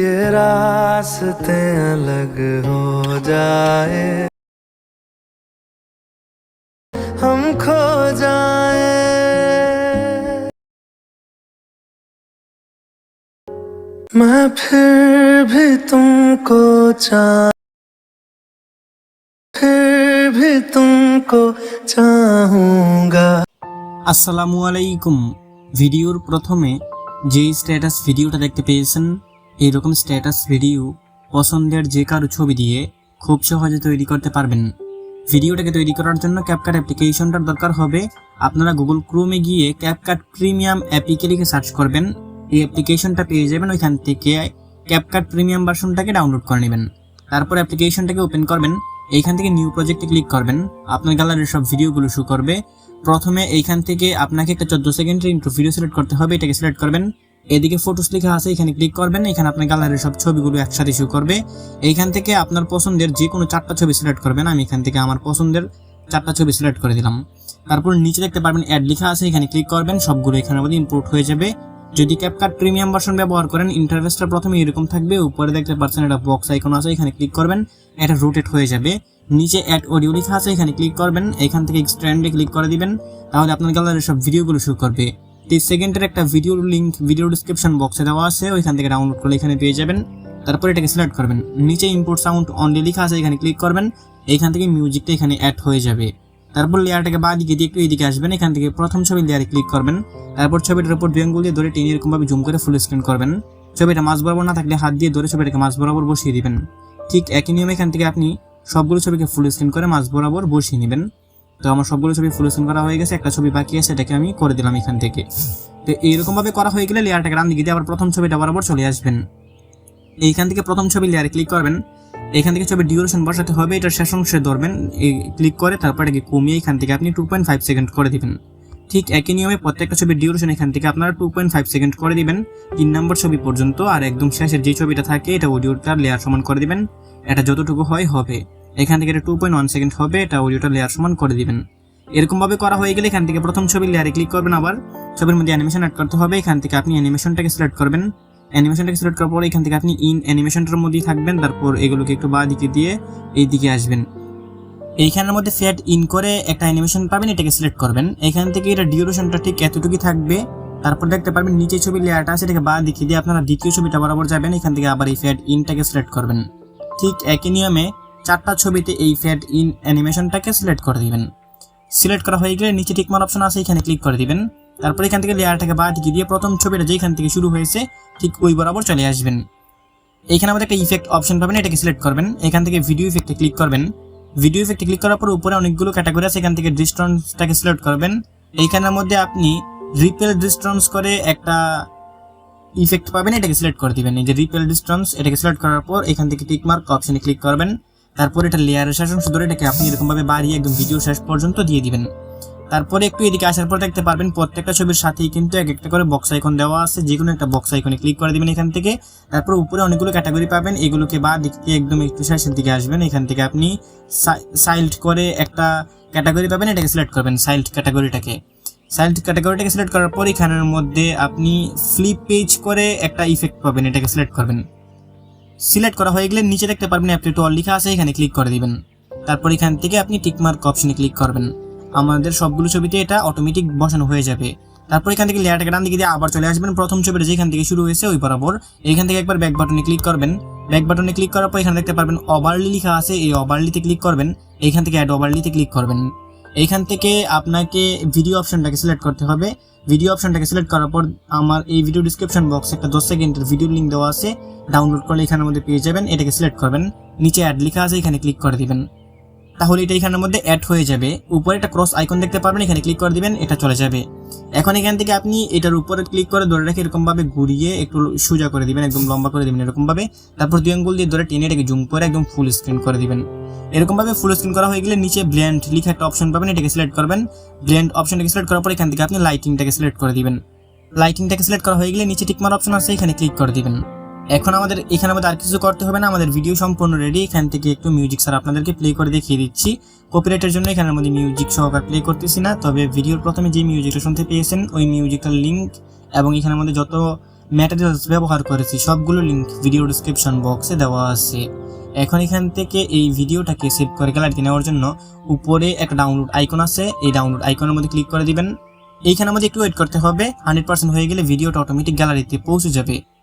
ये रास्ते अलग हो जाए हम खो जाए मैं फिर भी तुमको चाह फिर भी तुमको चाहूंगा আসসালামু আলাইকুম ভিডিওর প্রথমে যেই স্ট্যাটাস ভিডিওটা দেখতে পেয়েছেন এইরকম স্ট্যাটাস ভিডিও পছন্দের যে কারও ছবি দিয়ে খুব সহজে তৈরি করতে পারবেন। ভিডিওটাকে তৈরি করার জন্য ক্যাপকাট অ্যাপ্লিকেশনটার দরকার হবে। আপনারা গুগল ক্রোমে গিয়ে ক্যাপকাট প্রিমিয়াম অ্যাপিকে লিখে সার্চ করবেন। এই অ্যাপ্লিকেশনটা পেয়ে যাবেন, ওইখান থেকে ক্যাপকাট প্রিমিয়াম ভার্সনটাকে ডাউনলোড করে নেবেন। তারপর অ্যাপ্লিকেশনটাকে ওপেন করবেন। এইখান থেকে নিউ প্রজেক্টে ক্লিক করবেন। আপনার গ্যালারির সব ভিডিওগুলো শো করবে। প্রথমে এইখান থেকে আপনাকে একটা চোদ্দ সেকেন্ডের ইন্ট্রো ভিডিও সিলেক্ট করতে হবে। এটাকে সিলেক্ট করবেন। এদিকে ফটোস লেখা আছে, এখানে ক্লিক করবেন, এখানে আপনার গ্যালারির সব ছবিগুলো একসাথে শো করবে। এইখান থেকে আপনার পছন্দের যে কোনো চারটা ছবি সিলেক্ট করবেন, আমি এখান থেকে আমার পছন্দের চারটা ছবি সিলেক্ট করে দিলাম। তারপর নিচে দেখতে পারবেন অ্যাড লেখা আছে, এখানে ক্লিক করবেন, সবগুলো এখানে আমাদের ইম্পোর্ট হয়ে যাবে। যদি ক্যাপকাট প্রিমিয়াম ভার্সন ব্যবহার করেন ইন্টারফেসটা প্রথমে এরকম থাকবে, উপরে দেখতে পাচ্ছেন একটা বক্স আইকন আছে, এখানে ক্লিক করবেন, এটা রোটেট হয়ে যাবে। নিচে অ্যাড অডিও লেখা আছে, এখানে ক্লিক করবেন, এখান থেকে এক্সট্যান্ডে ক্লিক করে দিবেন, তাহলে আপনার গ্যালারির সব ভিডিওগুলো শুরু করবে। তিরিশ সেকেন্ডের একটা ভিডিওর লিঙ্ক ভিডিও ডিসক্রিপশন বক্সে দেওয়া আছে, ওইখান থেকে ডাউনলোড করে এখানে পেয়ে যাবেন। তারপর এটাকে সিলেক্ট করবেন। নিচে ইম্পোর্ট সাউন্ড অনলি লেখা আছে, এখানে ক্লিক করবেন। এইখান থেকে মিউজিকটা এখানে অ্যাড হয়ে যাবে। তারপর লেয়ারটাকে বাঁ দিকে দিয়ে একটু এদিকে আসবেন, এখান থেকে প্রথম ছবি লেয়ারে ক্লিক করবেন। তারপর ছবিটার উপর দুই আঙ্গুল দিয়ে ধরে টেনে এরকমভাবে জুম করে ফুল স্ক্রিন করবেন। ছবিটা মাঝ বরাবর না থাকলে হাত দিয়ে ধরে ছবিটাকে মাঝ বরাবর বসিয়ে দিবেন। ঠিক একই নিয়মে এখান থেকে আপনি সবগুলো ছবিকে ফুল স্ক্রিন করে মাঝ বরাবর বসিয়ে নেবেন। তো আমার সবগুলো ছবি ফুল স্ক্রিন করা হয়ে গেছে, একটা ছবি বাকি আছে, এটাকে আমি করে দিলাম এখান থেকে। তো এইরকম ভাবে করা হয়ে গেলে লেয়ারটাকে রান দিকে দিয়ে আবার প্রথম ছবিটা বরাবর চলে আসবেন। এইখান থেকে প্রথম ছবি লেয়ারে ক্লিক করবেন। এখান থেকে ছবি ডিউরেশন বসাতে হবে এটা শেষ অংশে ধরবেন। এই ক্লিক করে তারপর এটাকে কমিয়ে এখান থেকে আপনি টু পয়েন্ট ফাইভ সেকেন্ড করে দিবেন। ঠিক একই নিয়মে প্রত্যেকটা ছবির ডিউরেশন এখান থেকে আপনারা টু পয়েন্ট ফাইভ সেকেন্ড করে দিবেন। তিন নম্বর ছবি পর্যন্ত আর একদম শেষের যে ছবিটা থাকে, এটা অডিওটার লেয়ার সমান করে দিবেন। এটা যতটুকু হয় হবে। এখান থেকে এটা টু পয়েন্ট ওয়ান সেকেন্ড হবে, এটা অডিওটা লেয়ার সমান করে দিবেন। এরকম ভাবে করা হয়ে গেলে এখান থেকে প্রথম ছবির লেয়ারে ক্লিক করবেন আবার। ছবির মধ্যে অ্যানিমেশন অ্যাড করতে হবে, এখান থেকে আপনি অ্যানিমেশনটাকে সিলেক্ট করবেন। অ্যানিমেশনটাকে সিলেক্ট করার পর এখান থেকে আপনি ইন অ্যানিমেশনটার মধ্যেই থাকবেন, তারপর এগুলোকে একটু বাঁ দিকে দিয়ে এই দিকে আসবেন। এইখানের মধ্যে ফ্যাট ইন করে একটা অ্যানিমেশন পাবেন, এটাকে সিলেক্ট করবেন। এখান থেকে এটা ডিউরেশনটা ঠিক এতটুকুই থাকবে। তারপর দেখতে পারবেন নিচে ছবির লেয়ারটা আছে, এটাকে বাঁ দিকে দিয়ে আপনারা দ্বিতীয় ছবিটা বরাবর যাবেন, এখান থেকে আবার এই ফ্যাট ইনটাকে সিলেক্ট করবেন। ঠিক একই নিয়মে চারটা ছবিতে এই ফ্যাট ইন অ্যানিমেশনটাকে সিলেক্ট করে দিবেন। সিলেক্ট করা হয়ে গেলে নিচে টিকমার অপশন আছে, এখানে ক্লিক করে দিবেন। তারপর এখান থেকে লেয়ারটাকে বাঁ দিকে দিয়ে প্রথম ছবিটা যেখান থেকে শুরু হয়েছে, ঠিক ওই বরাবর চলে আসবেন। এইখানে আমাদের একটা ইফেক্ট অপশন পাবেন, এটাকে সিলেক্ট করবেন। এখান থেকে ভিডিও ইফেক্টে ক্লিক করবেন। ভিডিও ইফেক্টে ক্লিক করার পর উপরে অনেকগুলো ক্যাটাগরি আছে, এখান থেকে ডিস্ট্রান্সটাকে সিলেক্ট করবেন। এইখানের মধ্যে আপনি রিপেল ডিস্ট্রান্স করে একটা ইফেক্ট পাবেন, এটাকে সিলেক্ট করে দিবেন। এই যে রিপেল ডিস্ট্রান্স এটাকে সিলেক্ট করার পর এখান থেকে টিকমার্ক অপশনে ক্লিক করবেন। তারপর এটা লেয়ারের শেষ অংশ ধরে এটাকে আপনি এরকমভাবে বাড়িয়ে একদম ভিডিও শেষ পর্যন্ত দিয়ে দিবেন। তারপরে একটু এদিকে আসার পর দেখতে পারবেন প্রত্যেকটা ছবির সাথেই কিন্তু এক একটা করে বক্স আইকন দেওয়া আছে। যে কোনো একটা বক্স আইকনে ক্লিক করে দিবেন এখান থেকে। তারপর উপরে অনেকগুলো ক্যাটাগরি পাবেন। এগুলোকে বা দিকে একদম একটু শেষের দিকে আসবেন। এখান থেকে আপনি সাইল্ড করে একটা ক্যাটাগরি পাবেন। এটাকে সিলেক্ট করবেন সাইল্ড ক্যাটাগরিটাকে সাইল্ড ক্যাটাগরিটাকে সিলেক্ট করার পর এখানের মধ্যে আপনি ফ্লিপ পেজ করে একটা ইফেক্ট পাবেন। এটাকে সিলেক্ট করবেন। সিলেক্ট করা হয়ে গেলে নিচে দেখতে পারবেন অ্যাপ্লি টু অল লেখা আছে, এখানে ক্লিক করে দিবেন। তারপর এখান থেকে আপনি টিকমার্ক অপশনে ক্লিক করবেন। আমাদের সবগুলো ছবিতে এটা অটোমেটিক বসানো হয়ে যাবে। তারপর এখান থেকে লেয়ারটাকে ডান দিকে দিয়ে আবার চলে আসবেন। প্রথম ছবিটা যেখান থেকে শুরু হয়েছে, ওই বরাবর। এখান থেকে একবার ব্যাক বাটনে ক্লিক করবেন। ব্যাক বাটনে ক্লিক করার পর এখানে দেখতে পারবেন ওভারলি লেখা আছে, এই ওভারলিতে ক্লিক করবেন। এখান থেকে অ্যাড ওভারলিতে ক্লিক করবেন। এইখান থেকে আপনাকে ভিডিও অপশনটাকে সিলেক্ট করতে হবে। ভিডিও অপশনটাকে সিলেক্ট করার পর আমার এই ভিডিও ডিসক্রিপশন বক্সে একটা দশ সেকেন্ডের ভিডিও লিঙ্ক দেওয়া আছে। ডাউনলোড করলে এখানের মধ্যে পেয়ে যাবেন, এটাকে সিলেক্ট করবেন। নিচে অ্যাড লেখা আছে, এখানে ক্লিক করে দিবেন। তাহলে এটা এখানের মধ্যে অ্যাড হয়ে যাবে। উপরে একটা ক্রস আইকন দেখতে পারবেন, এখানে ক্লিক করে দিবেন, এটা চলে যাবে। এখন এখান থেকে আপনি এটার উপরে ক্লিক করে ধরে রেখে এরকমভাবে ঘুরিয়ে একটু সোজা করে দিবেন, একদম লম্বা করে দিবেন এরকমভাবে। তারপর দুই আঙ্গুল দিয়ে ধরে টেনে এটাকে জুম করে একদম ফুল স্ক্রিন করে দিবেন। এরকমভাবে ফুল স্ক্রিন করা হয়ে গেলে নিচে ব্ল্যান্ড লিখে একটা অপশন পাবেন, এটাকে সিলেক্ট করবেন। ব্ল্যান্ড অপশনটাকে সিলেক্ট করার পর এখান থেকে আপনি লাইটিংটাকে সিলেক্ট করে দিবেন। লাইটিংটাকে সিলেক্ট করা হয়ে গেলে নিচে টিকমার অপশন আছে, এখানে ক্লিক করে দিবেন। এখন আমাদের, এখানে আমাদের আর কিছু করতে হবে না, আমাদের ভিডিও সম্পূর্ণ রেডি এখান থেকে একটু মিউজিক স্যার আপনাদেরকে প্লে করে দেখিয়ে দিচ্ছি। কপিরাইটের জন্য এখানের মধ্যে মিউজিক সহকার প্লে করতেছি না, তবে ভিডিওর প্রথমে যে মিউজিকটা শুনতে পেয়েছেন, ওই মিউজিক্যাল লিঙ্ক এবং এখানের মধ্যে যত ম্যাটেরিয়ালস ব্যবহার করেছি, সবগুলো লিঙ্ক ভিডিও ডিসক্রিপশন বক্সে দেওয়া আছে। এখন এখান থেকে এই ভিডিওটাকে সেভ করে গ্যালারিতে নেওয়ার জন্য উপরে একটা ডাউনলোড আইকন আছে, এই ডাউনলোড আইকনের মধ্যে ক্লিক করে দিবেন। এইখানে আমাদের একটু ওয়েট করতে হবে হান্ড্রেড পার্সেন্ট হয়ে গেলে ভিডিওটা অটোমেটিক গ্যালারিতে পৌঁছে যাবে।